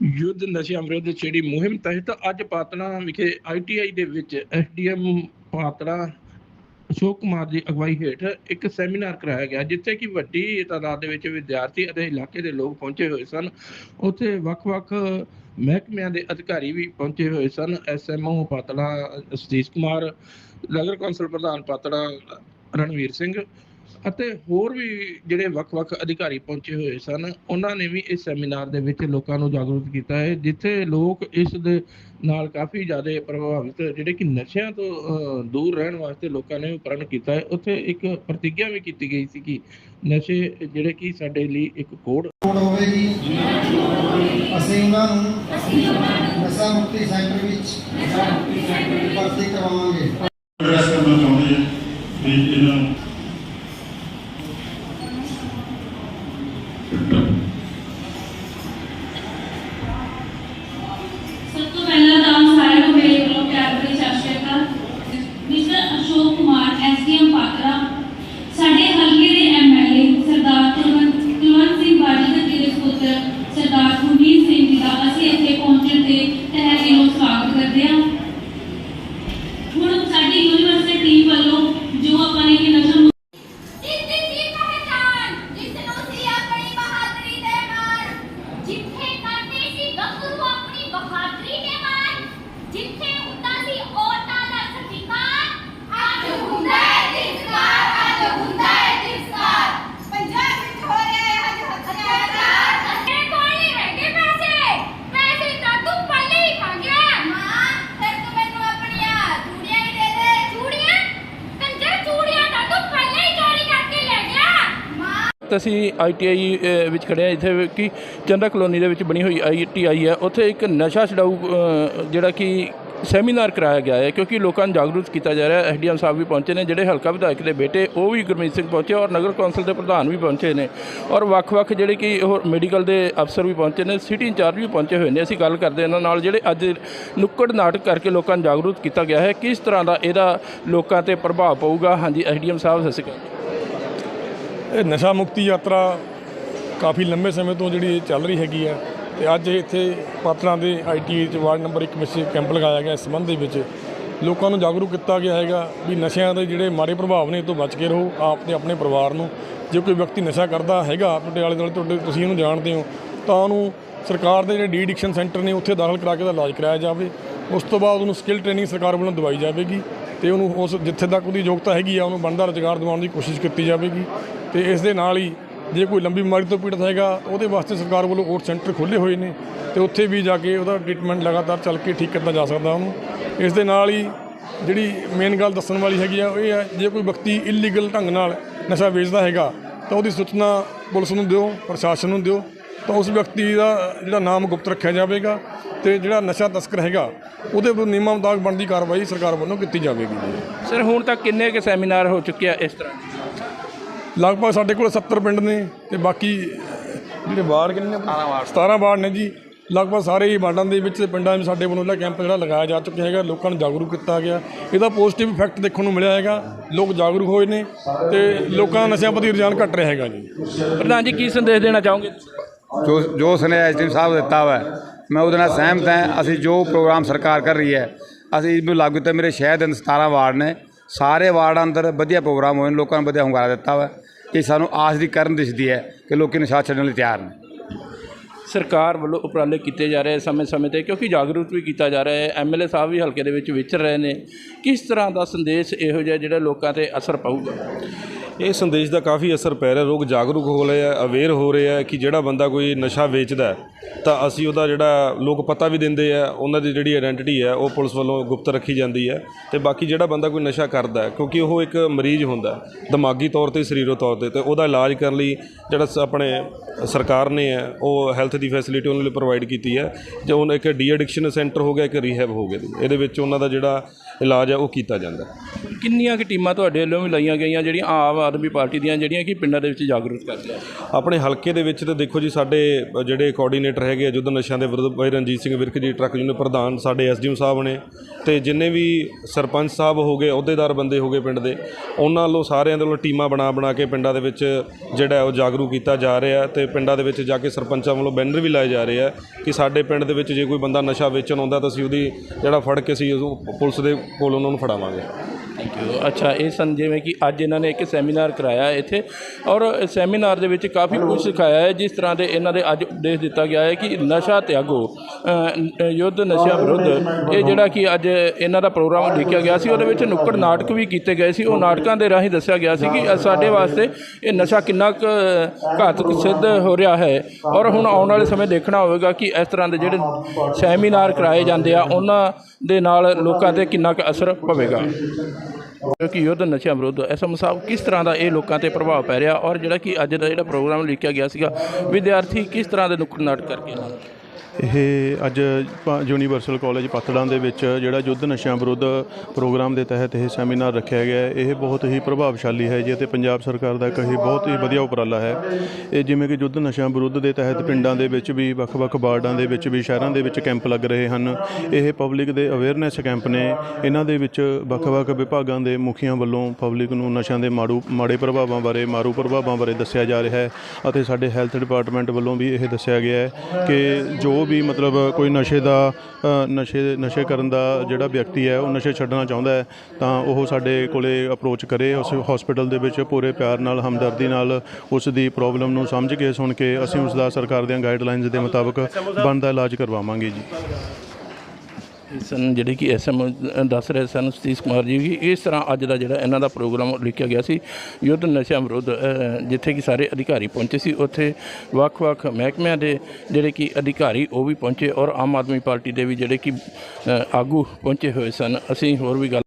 ਯੁੱਧ ਨਸ਼ਿਆਂ ਵਿਰੁੱਧ ਛੇੜੀ ਮੁਹਿੰਮ ਤਹਿਤ ਅੱਜ ਪਾਤੜਾ ਵਿਖੇ ਆਈਟੀਆਈ ਦੇ ਵਿੱਚ ਐਸਡੀਐਮ ਪਾਤੜਾ ਅਸ਼ੋਕ ਕੁਮਾਰ ਦੀ ਅਗਵਾਈ ਹੇਠ ਇੱਕ ਸੈਮੀਨਾਰ ਕਰਾਇਆ ਗਿਆ, ਜਿੱਥੇ ਕਿ ਵੱਡੀ ਤਾਦਾਦ ਦੇ ਵਿੱਚ ਵਿਦਿਆਰਥੀ ਅਤੇ ਇਲਾਕੇ ਦੇ ਲੋਕ ਪਹੁੰਚੇ ਹੋਏ ਸਨ। ਉੱਥੇ ਵੱਖ-ਵੱਖ ਮਹਿਕਮਿਆਂ ਦੇ ਅਧਿਕਾਰੀ ਵੀ ਪਹੁੰਚੇ ਹੋਏ ਸਨ। ਐਸਐਮਓ ਪਾਤੜਾ ਸਤੀਸ਼ ਕੁਮਾਰ, ਨਗਰ ਕੌਂਸਲ ਪ੍ਰਧਾਨ ਪਾਤੜਾ ਰਣਵੀਰ ਸਿੰਘ ਅਤੇ ਹੋਰ ਵੀ ਜਿਹੜੇ ਵੱਖ-ਵੱਖ ਅਧਿਕਾਰੀ ਪਹੁੰਚੇ ਹੋਏ ਸਨ ਉਹਨਾਂ ਨੇ ਵੀ ਇਸ ਸੈਮੀਨਾਰ ਦੇ ਵਿੱਚ ਲੋਕਾਂ ਨੂੰ ਜਾਗਰੂਕ ਕੀਤਾ ਹੈ ਜਿੱਥੇ ਲੋਕ ਇਸ ਦੇ ਨਾਲ ਕਾਫੀ ਜ਼ਿਆਦਾ ਪ੍ਰਭਾਵਿਤ ਜਿਹੜੇ ਕਿ ਨਸ਼ਿਆਂ ਤੋਂ ਦੂਰ ਰਹਿਣ ਵਾਸਤੇ ਲੋਕਾਂ ਨੇ ਪ੍ਰਣ ਕੀਤਾ ਹੈ। ਉੱਥੇ ਇੱਕ ਪ੍ਰਤੀਗਿਆ ਵੀ ਕੀਤੀ ਗਈ ਸੀ ਕਿ ਨਸ਼ੇ ਜਿਹੜੇ ਕਿ ਸਾਡੇ ਲਈ ਇੱਕ ਕੋਡ ਹੋਵੇਗੀ। ਅਸੀਂ ਉਹਨਾਂ ਨੂੰ ਨਸ਼ਾ ਮੁਕਤੀ ਸੈਂਟਰ ਵਿੱਚ ਭਰਤੀ ਕਰਵਾਵਾਂਗੇ। ਐਡਰੈਸ ਕਰਨਾ ਚਾਹੁੰਦੇ ਹਾਂ ਵੀ ਇਹਨਾਂ ਨੂੰ ਸਭ ਤੋਂ ਪਹਿਲਾਂ ਤਾਂ ਆਪ ਸਾਰਿਆਂ ਨੂੰ ਮੇਰੇ ਵੱਲੋਂ ਪਿਆਰ ਭਰੀ ਸਤਿ ਸ਼੍ਰੀ ਅਕਾਲ ਮਿਸਟਰ ਅਸ਼ੋਕ ਕੁਮਾਰ ਐਸਡੀਐਮ ਪਾਤਰਾ ਸਾਡੇ ਹਲਕੇ ਦੇ ਐਮਐਲਏ ਸਰਦਾਰ ਕੁਲਵੰਤ ਕੁਲਵੰਤ ਸਿੰਘ ਬਾਜੀਗਰ ਜੀ ਦੇ ਸੁਪੁੱਤਰ ਸਰਦਾਰ ਗੁਰਮੀਤ ਸਿੰਘ ਜੀ ਦਾ ਅਸੀਂ ਇੱਥੇ ਪਹੁੰਚਣ ਤੇ ਤਹਿ ਦਿਲੋਂ ਸਵਾਗਤ ਕਰਦੇ ਹਾਂ ਹੁਣ ਸਾਡੀ ਯੂਨੀਵਰਸਿਟੀ ਟੀਮ ਵੱਲੋਂ ਜੋ ਆਪਾਂ ਨੇ ਕਿ ਨਸ਼ਾ ਮੁਕਤ ਜਿਸ ਦੀ ਸੀ ਪਹਿਚਾਨ ਜਿਸ ਨੂੰ ਸੀ ਆਪਣੀ ਬਹਾਦਰੀ ਦੇ ਮਾਣ ਜਿੱਥੇ ਕਰਦੇ ਸੀ ਗੱਭਰੂ ਆਪਣੀ ਬਹਾਦਰੀ ਦੇ ਮਾਣ ਜਿੱਥੇ ਹੁੰਦਾ ਸੀ ਔਰਤਾਂ ਦਾ ਸਤਿਕਾਰ ਅੱਜ ਹੁੰਦਾ ਹੈ ਤਿਰਸਕਾਰ ਅੱਜ ਹੁੰਦਾ ਹੈ ਤਿਰਸਕਾਰ ਪੰਜਾਬ ਵਿੱਚ ਹੋ ਰਿਹਾ ਹੈ ਅੱਜ ਹੱਤਿਆਚਾਰ ਅੱਗੇ ਕੋਲ ਨਹੀਂ ਹੈਗੇ ਪੈਸੇ ਪੈਸੇ ਤਾਂ ਤੂੰ ਪੱਲੇ ਹੀ ਖਾ ਗਿਆ ਮਾਂ ਫਿਰ ਤੂੰ ਮੈਨੂੰ ਆਪਣੀਆਂ ਚੂੜੀਆਂ ਹੀ ਦੇ ਦੇ ਚੂੜੀਆਂ ਕੰਜਰ ਚੂੜੀਆਂ ਤਾਂ ਤੂੰ ਪਹਿਲੇ ਹੀ ਚੋਰੀ ਕਰਕੇ ਲੈ ਗਿਆ ਮਾਂ ਅਸੀਂ ਆਈਟੀਆਈ ਵਿੱਚ ਖੜੇ ਹਾਂ। ਇੱਥੇ ਕਿ ਚੰਦਾ ਕਲੋਨੀ ਦੇ ਵਿੱਚ ਬਣੀ ਹੋਈ ਆਈਟੀਆਈ ਹੈ। ਉੱਥੇ ਇੱਕ ਨਸ਼ਾ ਛਡਾਊ ਜਿਹੜਾ ਕਿ ਸੈਮੀਨਾਰ ਕਰਾਇਆ ਗਿਆ ਹੈ, ਕਿਉਂਕਿ ਲੋਕਾਂ ਨੂੰ ਜਾਗਰੂਕ ਕੀਤਾ ਜਾ ਰਿਹਾ ਹੈ। ਐਸਡੀਐਮ ਸਾਹਿਬ ਵੀ ਪਹੁੰਚੇ ਨੇ, ਜਿਹੜੇ ਹਲਕਾ ਵਿਧਾਇਕ ਦੇ ਬੇਟੇ, ਉਹ ਵੀ ਗੁਰਮੀਤ ਸਿੰਘ ਪਹੁੰਚੇ ਔਰ ਨਗਰ ਕੌਂਸਲ ਦੇ ਪ੍ਰਧਾਨ ਵੀ ਪਹੁੰਚੇ ਨੇ। ਔਰ ਵੱਖ-ਵੱਖ ਜਿਹੜੇ ਕਿ ਹੋਰ ਮੈਡੀਕਲ ਦੇ ਅਫਸਰ ਵੀ ਪਹੁੰਚੇ ਨੇ, ਸਿਟੀ ਇੰਚਾਰਜ ਵੀ ਪਹੁੰਚੇ ਹੋਏ ਨੇ। ਅਸੀਂ ਗੱਲ ਕਰਦੇ ਇਹਨਾਂ ਨਾਲ, ਜਿਹੜੇ ਅੱਜ ਨੁੱਕੜ ਨਾਟਕ ਕਰਕੇ ਲੋਕਾਂ ਨੂੰ ਜਾਗਰੂਕ ਕੀਤਾ ਗਿਆ ਹੈ। ਕਿਸ ਤਰ੍ਹਾਂ ਦਾ ਇਹਦਾ ਲੋਕਾਂ ਤੇ ਪ੍ਰਭਾਵ ਪਊਗਾ? ਹਾਂਜੀ ਐਸਡੀਐਮ ਸਾਹਿਬ, ਸਤਿ ਸ਼੍ਰੀ ਅਕਾਲ। ਇਹ ਨਸ਼ਾ ਮੁਕਤੀ ਯਾਤਰਾ ਕਾਫੀ ਲੰਬੇ ਸਮੇਂ ਤੋਂ ਜਿਹੜੀ ਚੱਲ ਰਹੀ ਹੈਗੀ ਆ ਤੇ ਅੱਜ ਇੱਥੇ ਪਾਤੜਾਂ ਦੇ ਆਈਟੀ ਚ ਵਾਰਡ ਨੰਬਰ 1 ਵਿੱਚ ਕੈਂਪ ਲਗਾਇਆ ਗਿਆ ਇਸ ਸੰਬੰਧ ਦੇ ਵਿੱਚ। ਲੋਕਾਂ ਨੂੰ ਜਾਗਰੂਕ ਕੀਤਾ ਗਿਆ ਹੈਗਾ ਵੀ ਨਸ਼ਿਆਂ ਦੇ ਜਿਹੜੇ ਮਾੜੇ ਪ੍ਰਭਾਵ ਨੇ ਇਹ ਤੋਂ ਬਚ ਕੇ ਰਹੋ, ਆਪ ਤੇ ਆਪਣੇ ਪਰਿਵਾਰ ਨੂੰ। ਜੇ ਕੋਈ ਵਿਅਕਤੀ ਨਸ਼ਾ ਕਰਦਾ ਹੈਗਾ ਤੁਹਾਡੇ ਆਲੇ ਦੁਆਲੇ ਤੁਹਾਡੇ ਤੁਸੀਂ ਉਹਨੂੰ ਜਾਣਦੇ ਹੋ, ਤਾਂ ਉਹਨੂੰ ਸਰਕਾਰ ਦੇ ਜਿਹੜੇ ਡੀ ਐਡਿਕਸ਼ਨ ਸੈਂਟਰ ਨੇ ਉੱਥੇ ਦਾਖਲ ਕਰਾ ਕੇ ਦਾ ਇਲਾਜ ਕਰਾਇਆ ਜਾਵੇ। ਉਸ ਤੋਂ ਬਾਅਦ ਉਹਨੂੰ ਸਕਿੱਲ ਟ੍ਰੇਨਿੰਗ ਸਰਕਾਰ ਵੱਲੋਂ ਦਵਾਈ ਜਾਵੇਗੀ। ਤੇ ਉਹਨੂੰ ਉਸ ਜਿੱਥੇ ਤੱਕ ਉਹਦੀ ਯੋਗਤਾ ਹੈਗੀ ਆ, ਉਹਨੂੰ ਬਣਦਾ ਰੁਜ਼ਗਾਰ ਦਿਵਾਉਣ ਦੀ ਕੋਸ਼ਿਸ਼ ਕੀਤੀ ਜਾਵੇਗੀ। ਤੇ ਇਸ ਦੇ ਨਾਲ ਹੀ ਜੇ ਕੋਈ ਲੰਬੀ ਬਿਮਾਰੀ ਤੋਂ ਪੀੜਤ ਹੈਗਾ, ਉਹਦੇ ਵਾਸਤੇ ਸਰਕਾਰ ਵੱਲੋਂ ਹੋਰ ਸੈਂਟਰ ਖੋਲ੍ਹੇ ਹੋਏ ਨੇ ਤੇ ਉੱਥੇ ਵੀ ਜਾ ਕੇ ਉਹਦਾ ਟ੍ਰੀਟਮੈਂਟ ਲਗਾਤਾਰ ਚੱਲ ਕੇ ਠੀਕ ਕੀਤਾ ਜਾ ਸਕਦਾ ਉਹਨੂੰ। ਇਸ ਦੇ ਨਾਲ ਹੀ ਜਿਹੜੀ ਮੇਨ ਗੱਲ ਦੱਸਣ ਵਾਲੀ ਹੈਗੀ ਆ ਇਹ ਹੈ ਜੇ ਕੋਈ ਵਿਅਕਤੀ ਇਲੀਗਲ ਢੰਗ ਨਾਲ ਨਸ਼ਾ ਵੇਚਦਾ ਹੈਗਾ, ਤਾਂ ਉਹਦੀ ਸੂਚਨਾ ਪੁਲਿਸ ਨੂੰ ਦਿਓ, ਪ੍ਰਸ਼ਾਸਨ ਨੂੰ ਦਿਓ ਤਾਂ ਉਸ ਵਿਅਕਤੀ ਦਾ ਜਿਹੜਾ ਨਾਮ ਗੁਪਤ ਰੱਖਿਆ ਜਾਵੇਗਾ ਤੇ ਜਿਹੜਾ ਨਸ਼ਾ ਤਸਕਰ ਹੈਗਾ ਉਹਦੇ ਵਿਰੁੱਧ ਨਿਯਮਾਂ ਮੁਤਾਬਕ ਬਣਦੀ ਕਾਰਵਾਈ ਸਰਕਾਰ ਵੱਲੋਂ ਕੀਤੀ ਜਾਵੇਗੀ ਜੀ। ਸਰ ਹੁਣ ਤੱਕ ਕਿੰਨੇ ਕੁ ਸੈਮੀਨਾਰ ਹੋ ਚੁੱਕੇ ਆ ਇਸ ਤਰ੍ਹਾਂ? ਲਗਭਗ ਸਾਡੇ ਕੋਲ 70 ਪਿੰਡ ਨੇ ਤੇ ਬਾਕੀ ਜਿਹੜੇ ਵਾਰਡ ਕਿੰਨੇ ਨੇ 17 ਵਾਰਡ। 17 ਵਾਰਡ ਨੇ ਜੀ। ਲਗਭਗ ਸਾਰੇ ਹੀ ਵਾਰਡਾਂ ਦੇ ਵਿੱਚ ਤੇ ਪਿੰਡਾਂ ਵਿੱਚ ਸਾਡੇ ਵੱਲੋਂ ਜਿਹੜਾ ਕੈਂਪ ਜਿਹੜਾ ਲਗਾਇਆ ਜਾ ਚੁੱਕਿਆ ਹੈਗਾ ਲੋਕਾਂ ਨੂੰ ਜਾਗਰੂਕ ਕੀਤਾ ਗਿਆ। ਇਹਦਾ ਪੋਜ਼ਿਟਿਵ ਇਫੈਕਟ ਦੇਖਣ ਨੂੰ ਮਿਲਿਆ ਹੈਗਾ। ਲੋਕ ਜਾਗਰੂਕ ਹੋਏ ਨੇ ਤੇ ਲੋਕਾਂ ਦਾ ਨਸ਼ਿਆਂ ਪ੍ਰਤੀ ਰੁਝਾਨ ਘਟ ਰਿਹਾ ਹੈਗਾ ਜੀ। ਪ੍ਰਧਾਨ ਜੀ ਕੀ ਸੰਦੇਸ਼ ਦੇਣਾ ਚਾਹੋਗੇ? ਜੋ ਜੋ ਉਸਨੇ ਐਸਡੀਐਮ ਸਾਹਿਬ ਦਿੱਤਾ ਵਾ, ਮੈਂ ਉਹਦੇ ਨਾਲ ਸਹਿਮਤ ਹਾਂ। ਅਸੀਂ ਜੋ ਪ੍ਰੋਗਰਾਮ ਸਰਕਾਰ ਕਰ ਰਹੀ ਹੈ, ਅਸੀਂ ਇਹਨੂੰ ਲਾਗੂ ਕੀਤਾ। ਮੇਰੇ ਸ਼ਹਿਰ ਦੇ ਅੰਦਰ 17 ਵਾਰਡ ਨੇ। ਸਾਰੇ ਵਾਰਡਾਂ ਅੰਦਰ ਵਧੀਆ ਪ੍ਰੋਗਰਾਮ ਹੋਏ ਨੇ। ਲੋਕਾਂ ਨੂੰ ਵਧੀਆ ਹੁੰਗਾਰਾ ਦਿੱਤਾ ਵਾ ਇਹ ਸਾਨੂੰ ਆਸ ਦੀ ਕਰਨ ਦਿਸਦੀ ਹੈ ਕਿ ਲੋਕੀ ਨਸ਼ਾ ਛੱਡਣ ਲਈ ਤਿਆਰ ਨੇ। ਸਰਕਾਰ ਵੱਲੋਂ ਉਪਰਾਲੇ ਕੀਤੇ ਜਾ ਰਹੇ ਸਮੇਂ-ਸਮੇਂ ਤੇ ਕਿਉਂਕਿ ਜਾਗਰੂਕ ਵੀ ਕੀਤਾ ਜਾ ਰਿਹਾ ਹੈ। ਐਮਐਲਏ ਸਾਹਿਬ ਵੀ ਹਲਕੇ ਦੇ ਵਿੱਚ ਵਿਚਰ ਰਹੇ ਨੇ। ਕਿਸ ਤਰ੍ਹਾਂ ਦਾ ਸੰਦੇਸ਼ ਇਹੋ ਜਿਹਾ ਜਿਹੜਾ ਲੋਕਾਂ ਤੇ ਅਸਰ ਪਾਊਗਾ? ਇਹ ਸੰਦੇਸ਼ ਦਾ ਕਾਫੀ ਅਸਰ ਪੈ ਰਿਹਾ, ਲੋਕ ਜਾਗਰੂਕ ਹੋ ਰਹੇ ਆ ਅਵੇਅਰ ਹੋ ਰਹੇ ਆ ਕਿ ਜਿਹੜਾ ਬੰਦਾ ਕੋਈ ਨਸ਼ਾ ਵੇਚਦਾ ਤਾਂ ਅਸੀਂ ਉਹਦਾ ਜਿਹੜਾ ਲੋਕ ਪਤਾ ਵੀ ਦਿੰਦੇ ਆ, ਉਹਨਾਂ ਦੀ ਜਿਹੜੀ ਆਇਡੈਂਟੀਟੀ ਹੈ, ਉਹ ਪੁਲਿਸ ਵੱਲੋਂ ਗੁਪਤ ਰੱਖੀ ਜਾਂਦੀ ਹੈ ਤੇ ਬਾਕੀ ਜਿਹੜਾ ਬੰਦਾ ਕੋਈ ਨਸ਼ਾ ਕਰਦਾ ਕਿਉਂਕਿ ਉਹ ਇੱਕ ਮਰੀਜ਼ ਹੁੰਦਾ ਦਿਮਾਗੀ ਤੌਰ ਤੇ, ਸਰੀਰਕ ਤੌਰ ਤੇ ਤੇ ਉਹਦਾ ਇਲਾਜ ਕਰਨ ਲਈ ਜਿਹੜਾ ਸ- ਆਪਣੇ ਸਰਕਾਰ ਨੇ ਹੈ, ਉਹ ਹੈਲਥ ਦੀ ਫੈਸਿਲਿਟੀ ਉਹਨਾਂ ਲਈ ਪ੍ਰੋਵਾਈਡ ਕੀਤੀ ਹੈ, ਜੇ ਉਹਨਾਂ ਇੱਕ ਡੀ ਐਡਿਕਸ਼ਨ ਸੈਂਟਰ ਹੋ ਗਿਆ, ਇੱਕ ਰੀਹੈਬ ਹੋ ਗਿਆ ਜੀ। ਇਹਦੇ ਵਿੱਚ ਉਹਨਾਂ ਦਾ ਜਿਹੜਾ ਇਲਾਜ ਹੈ ਉਹ ਕੀਤਾ ਜਾਂਦਾ ਕਿੰਨੀਆਂ ਕਿ ਟੀਮਾਂ ਤੁਹਾਡੇ ਵੱਲੋਂ ਵੀ ਲਾਈਆਂ ਗਈਆਂ ਜਿਹੜੀਆਂ ਆਮ ਆਦਮੀ ਪਾਰਟੀ ਦੀਆਂ ਜਿਹੜੀਆਂ ਕਿ ਪਿੰਡਾਂ ਦੇ ਵਿੱਚ ਜਾਗਰੂਕ ਕਰਦੀਆਂ ਆਪਣੇ ਹਲਕੇ ਦੇ ਵਿੱਚ ਤਾਂ ਦੇਖੋ ਜੀ ਸਾਡੇ ਜਿਹੜੇ ਕੋਆਰਡੀਨੇਟਰ ਹੈਗੇ ਆ ਯੁੱਧ ਨਸ਼ਿਆਂ ਦੇ ਵਿਰੁੱਧ ਭਾਈ ਰਣਜੀਤ ਸਿੰਘ ਵਿਰਕ ਜੀ ਟਰੱਕ ਯੂਨੀਅਨ ਪ੍ਰਧਾਨ ਸਾਡੇ ਐਸਡੀਐਮ ਸਾਹਿਬ ਨੇ ਤੇ ਜਿੰਨੇ ਵੀ ਸਰਪੰਚ ਸਾਹਿਬ ਹੋ ਗਏ ਅਹੁਦੇਦਾਰ ਬੰਦੇ ਹੋ ਗਏ ਪਿੰਡ ਦੇ ਉਹਨਾਂ ਵੱਲੋਂ ਸਾਰਿਆਂ ਦੇ ਵੱਲੋਂ ਟੀਮਾਂ ਬਣਾ ਬਣਾ ਕੇ ਪਿੰਡਾਂ ਦੇ ਵਿੱਚ ਜਿਹੜਾ ਉਹ ਜਾਗਰੂਕ ਕੀਤਾ ਜਾ ਰਿਹਾ ਤੇ ਪਿੰਡਾਂ ਦੇ ਵਿੱਚ ਜਾ ਕੇ ਸਰਪੰਚਾਂ ਵੱਲੋਂ ਬੈਨਰ ਵੀ ਲਾਏ ਜਾ ਰਹੇ ਆ ਕਿ ਸਾਡੇ ਪਿੰਡ ਦੇ ਵਿੱਚ ਜੇ ਕੋਈ ਬੰਦਾ ਨਸ਼ਾ ਵੇਚਣ ਆਉਂਦਾ ਤਾਂ ਅਸੀਂ ਉਹਦੀ ਜਿਹੜਾ ਫੜ ਕੇ ਅਸੀਂ ਉਹ ਪੁਲਿਸ ਦੇ ਕੋਲ ਉਹਨਾਂ ਨੂੰ ਫੜਾਵਾਂਗੇ। ਥੈਂਕ ਅੱਛਾ, ਇਹ ਸਨ ਜਿਵੇਂ ਕਿ ਅੱਜ ਇਹਨਾਂ ਨੇ ਇੱਕ ਸੈਮੀਨਾਰ ਕਰਾਇਆ ਇੱਥੇ। ਔਰ ਸੈਮੀਨਾਰ ਦੇ ਵਿੱਚ ਕਾਫੀ ਕੁਝ ਸਿਖਾਇਆ ਹੈ, ਜਿਸ ਤਰ੍ਹਾਂ ਦੇ ਇਹਨਾਂ ਦੇ ਅੱਜ ਉਪਦੇਸ਼ ਦਿੱਤਾ ਗਿਆ ਹੈ ਕਿ ਨਸ਼ਾ ਤਿਆਗੋ ਯੁੱਧ ਨਸ਼ਿਆਂ ਵਿਰੁੱਧ, ਇਹ ਜਿਹੜਾ ਕਿ ਅੱਜ ਇਹਨਾਂ ਦਾ ਪ੍ਰੋਗਰਾਮ ਦੇਖਿਆ ਗਿਆ ਸੀ, ਉਹਦੇ ਵਿੱਚ ਨੁੱਕੜ ਨਾਟਕ ਵੀ ਕੀਤੇ ਗਏ ਸੀ। ਉਹ ਨਾਟਕਾਂ ਦੇ ਰਾਹੀਂ ਦੱਸਿਆ ਗਿਆ ਸੀ ਕਿ ਸਾਡੇ ਵਾਸਤੇ ਇਹ ਨਸ਼ਾ ਕਿੰਨਾ ਕੁ ਘਾਤਕ ਸਿੱਧ ਹੋ ਰਿਹਾ ਹੈ। ਔਰ ਹੁਣ ਆਉਣ ਵਾਲੇ ਸਮੇਂ ਦੇਖਣਾ ਹੋਵੇਗਾ ਕਿ ਇਸ ਤਰ੍ਹਾਂ ਦੇ ਜਿਹੜੇ ਸੈਮੀਨਾਰ ਕਰਾਏ ਜਾਂਦੇ ਆ, ਉਹਨਾਂ ਦੇ ਨਾਲ ਲੋਕਾਂ ਤੇ ਕਿੰਨਾ ਕੁ ਅਸਰ ਪਵੇਗਾ। ਕਿਉਂਕਿ ਯੁੱਧ ਨਸ਼ਿਆਂ ਵਿਰੁੱਧ ਐਸਐਮ ਸਾਹਿਬ ਕਿਸ ਤਰ੍ਹਾਂ ਦਾ ਇਹ ਲੋਕਾਂ ਤੇ ਪ੍ਰਭਾਵ ਪੈ ਰਿਹਾ ਔਰ ਜਿਹੜਾ ਕਿ ਅੱਜ ਦਾ ਜਿਹੜਾ ਪ੍ਰੋਗਰਾਮ ਲਿਖਿਆ ਗਿਆ ਸੀਗਾ, ਵਿਦਿਆਰਥੀ ਕਿਸ ਤਰ੍ਹਾਂ ਦੇ ਨੁੱਕੜ ਨਾਟ ਕਰਕੇ ਆਏ? ਇਹ ਅੱਜ ਪ- ਯੂਨੀਵਰਸਲ ਕਾਲਜ ਪਤੜਾਂ ਦੇ ਵਿੱਚ ਜਿਹੜਾ ਯੁੱਧ ਨਸ਼ਿਆਂ ਵਿਰੁੱਧ ਪ੍ਰੋਗਰਾਮ ਦੇ ਤਹਿਤ ਇਹ ਸੈਮੀਨਾਰ ਰੱਖਿਆ ਗਿਆ ਹੈ, ਇਹ ਬਹੁਤ ਹੀ ਪ੍ਰਭਾਵਸ਼ਾਲੀ ਹੈ ਜੀ ਅਤੇ ਪੰਜਾਬ ਸਰਕਾਰ ਦਾ ਇੱਕ ਬਹੁਤ ਹੀ ਵਧੀਆ ਉਪਰਾਲਾ ਹੈ। ਇਹ ਜਿਵੇਂ ਕਿ ਯੁੱਧ ਨਸ਼ਿਆਂ ਵਿਰੁੱਧ ਦੇ ਤਹਿਤ ਪਿੰਡਾਂ ਦੇ ਵਿੱਚ ਵੀ, ਵੱਖ-ਵੱਖ ਵਾਰਡਾਂ ਦੇ ਵਿੱਚ ਵੀ, ਸ਼ਹਿਰਾਂ ਦੇ ਵਿੱਚ ਕੈਂਪ ਲੱਗ ਰਹੇ ਹਨ। ਇਹ ਪਬਲਿਕ ਦੇ ਅਵੇਅਰਨੈਸ ਕੈਂਪ ਨੇ ਇਹਨਾਂ ਦੇ ਵਿੱਚ ਵੱਖ-ਵੱਖ ਵਿਭਾਗਾਂ ਦੇ ਮੁਖੀਆਂ ਵੱਲੋਂ ਪਬਲਿਕ ਨੂੰ ਨਸ਼ਿਆਂ ਦੇ ਮਾੜੂ ਮਾੜੇ ਪ੍ਰਭਾਵਾਂ ਬਾਰੇ, ਮਾਰੂ ਪ੍ਰਭਾਵਾਂ ਬਾਰੇ ਦੱਸਿਆ ਜਾ ਰਿਹਾ ਹੈ ਅਤੇ ਸਾਡੇ ਹੈਲਥ ਡਿਪਾਰਟਮੈਂਟ ਵੱਲੋਂ ਵੀ ਇਹ ਦੱਸਿਆ ਗਿਆ ਹੈ ਕਿ ਜੋ ਵੀ ਮਤਲਬ ਕੋਈ ਨਸ਼ੇ ਦਾ ਨਸ਼ੇ ਨਸ਼ੇ ਕਰਨ ਦਾ ਜਿਹੜਾ ਵਿਅਕਤੀ ਹੈ, ਉਹ ਨਸ਼ੇ ਛੱਡਣਾ ਚਾਹੁੰਦਾ ਹੈ, ਤਾਂ ਉਹ ਸਾਡੇ ਕੋਲੇ ਅਪਰੋਚ ਕਰੇ, ਉਸ ਹਸਪੀਟਲ ਦੇ ਵਿੱਚ ਪੂਰੇ ਪਿਆਰ ਨਾਲ, ਹਮਦਰਦੀ ਨਾਲ ਉਸ ਦੀ ਪ੍ਰੋਬਲਮ ਨੂੰ ਸਮਝ ਕੇ, ਸੁਣ ਕੇ ਅਸੀਂ ਉਸ ਦਾ ਸਰਕਾਰ ਦੀਆਂ ਗਾਈਡਲਾਈਨਸ ਦੇ ਮੁਤਾਬਕ ਬਣਦਾ ਇਲਾਜ ਕਰਵਾਵਾਂਗੇ ਜੀ। ਸਨ, ਜਿਹੜੇ ਕਿ ਐਸਐਮ ਦੱਸ ਰਹੇ ਸਨ, ਸਤੀਸ਼ ਕੁਮਾਰ ਜੀ ਵੀ। ਇਸ ਤਰ੍ਹਾਂ ਅੱਜ ਦਾ ਜਿਹੜਾ ਇਹਨਾਂ ਦਾ ਪ੍ਰੋਗਰਾਮ ਲਿਖਿਆ ਗਿਆ ਸੀ, ਯੁੱਧ ਨਸ਼ਿਆਂ ਵਿਰੁੱਧ ਜਿੱਥੇ ਕਿ ਸਾਰੇ ਅਧਿਕਾਰੀ ਪਹੁੰਚੇ ਸੀ, ਉੱਥੇ ਵੱਖ-ਵੱਖ ਮਹਿਕਮਿਆਂ ਦੇ ਜਿਹੜੇ ਕਿ ਅਧਿਕਾਰੀ ਉਹ ਵੀ ਪਹੁੰਚੇ ਔਰ ਆਮ ਆਦਮੀ ਪਾਰਟੀ ਦੇ ਵੀ ਜਿਹੜੇ ਕਿ ਆਗੂ ਪਹੁੰਚੇ ਹੋਏ ਸਨ। ਅਸੀਂ ਹੋਰ ਵੀ ਗੱਲ